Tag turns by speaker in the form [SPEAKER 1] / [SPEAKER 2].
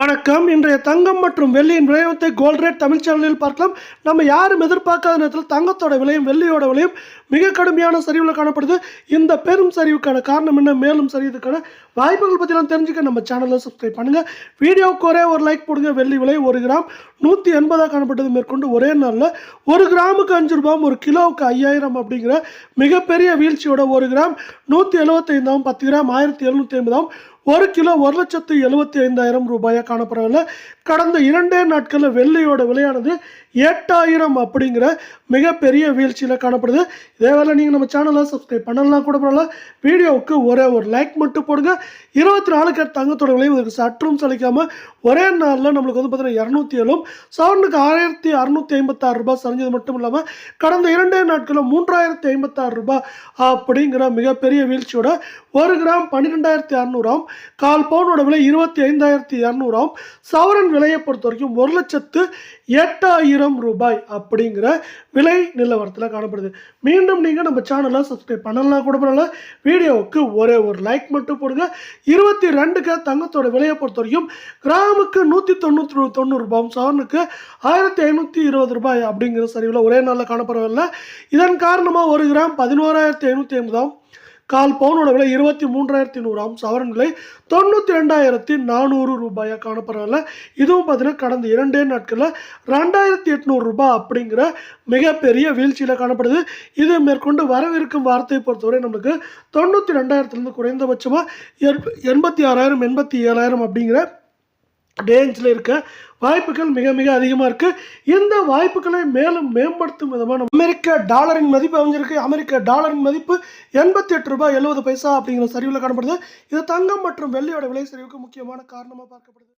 [SPEAKER 1] வணக்கம். இன்றைய தங்கம் மற்றும் வெள்ளியின் விளையத்தை கோல்ட் ரேட் தமிழ் சேனலில் பார்க்கலாம். நம்ம யாரும் எதிர்பார்க்காத நேரத்தில் தங்கத்தோட விலையும் வெள்ளியோட விலையும் மிக கடுமையான சரிவில் காணப்படுது. இந்த பெரும் சரிவுக்கான காரணம் என்ன? மேலும் சரிவதற்கான வாய்ப்புகள் பற்றிலாம் தெரிஞ்சுக்க நம்ம சேனலை சப்ஸ்கிரைப் பண்ணுங்கள் வீடியோவுக்கு ஒரே ஒரு லைக் போடுங்க. வெள்ளி விலை ஒரு கிராம் நூற்றி எண்பதாக காணப்பட்டது. மேற்கொண்டு ஒரே நாளில் ஒரு கிராமுக்கு அஞ்சு ரூபாயும் ஒரு கிலோவுக்கு ஐயாயிரம் அப்படிங்கிற மிகப்பெரிய வீழ்ச்சியோட ஒரு கிராம் நூற்றி எழுபத்தைந்தாம் பத்து கிராம் ஆயிரத்தி எழுநூற்றி ஐம்பதாம் ஒரு கிலோ ஒரு லட்சத்து எழுபத்தி ஐந்தாயிரம் ரூபாயாக காணப்படவில்லை. கடந்த இரண்டே நாட்களில் வெள்ளியோட விலையானது எட்டாயிரம் அப்படிங்கிற மிகப்பெரிய வீழ்ச்சியில் காணப்படுது. இதே வேலை நீங்கள் நம்ம சேனலை சப்ஸ்கிரைப் பண்ணலாம் கூட பரவாயில்ல. வீடியோவுக்கு ஒரே ஒரு லைக் மட்டும் போடுங்க. இருபத்தி நாலு கேட் தங்கத்தோட விலையும் இதுக்கு சற்றும் சலிக்காமல் ஒரே நாளில் நம்மளுக்கு வந்து பார்த்தீங்கன்னா இரநூத்தி ஏழும் சவுண்டுக்கு ஆயிரத்தி அறுநூத்தி ஐம்பத்தாறு ரூபாய் சரிஞ்சது மட்டும் இல்லாமல் கடந்த இரண்டே நாட்களில் மூன்றாயிரத்தி ஐம்பத்தாறு ரூபாய் அப்படிங்கிற மிகப்பெரிய வீழ்ச்சியோட ஒரு கிராம் பன்னிரெண்டாயிரத்தி அறநூறாம் கால் பவுனோட விலை இருபத்தி ஐந்தாயிரத்தி இரநூறாம் சவரன் விலையை பொறுத்த வரைக்கும் ஒரு லட்சத்து எட்டாயிரம் ரூபாய் அப்படிங்கிற விலை நிலவரத்தில் காணப்படுது. மீண்டும் நீங்கள் நம்ம சேனலை சப்ஸ்கிரைப் பண்ணலாம் கூட பண்ணல வீடியோவுக்கு ஒரே ஒரு லைக் மட்டும் போடுங்க. இருபத்தி ரெண்டுக்கு தங்கத்தோட விலையை பொறுத்த வரைக்கும் கிராமுக்கு நூற்றி தொண்ணூற்றி தொண்ணூறு ரூபாயும் சவரனுக்கு ஆயிரத்தி ஐநூற்றி இருபது ரூபாய் அப்படிங்கிற சரிவில் ஒரே நாளில் காணப்படவில்லை. இதன் காரணமாக ஒரு கிராம் பதினோராயிரத்தி ஐநூற்றி ஐம்பதாம் கால் பவுனோட விலை இருபத்தி மூன்றாயிரத்தி நூறாம் சவரன் விலை தொண்ணூற்றி ரெண்டாயிரத்தி நானூறு ரூபாயாக காணப்படவில்லை இதுவும் பார்த்தீங்கன்னா கடந்த இரண்டே நாட்களில் ரெண்டாயிரத்தி எட்நூறு ரூபாய் அப்படிங்கிற மிகப்பெரிய வீழ்ச்சியில் காணப்படுது. இது மேற்கொண்டு வரவிருக்கும் வார்த்தையை பொறுத்தவரை நமக்கு தொண்ணூற்றி ரெண்டாயிரத்துலேருந்து குறைந்தபட்சமாக எண்பத்தி ஆறாயிரம் எண்பத்தி ஏழாயிரம் அப்படிங்கிற ரேஞ்சில் இருக்க வாய்ப்புகள் மிக மிக அதிகமாக இருக்குது இந்த வாய்ப்புகளை மேலும் மேம்படுத்தும் விதமான அமெரிக்க டாலரின் மதிப்பு அமைஞ்சிருக்கு. அமெரிக்க டாலரின் மதிப்பு எண்பத்தி எட்டு ரூபாய் எழுபது பைசா அப்படிங்கிற சரிவில் காணப்படுது. இது தங்கம் மற்றும் வெள்ளியோட விலை சரிவுக்கு முக்கியமான காரணமாக பார்க்கப்படுது.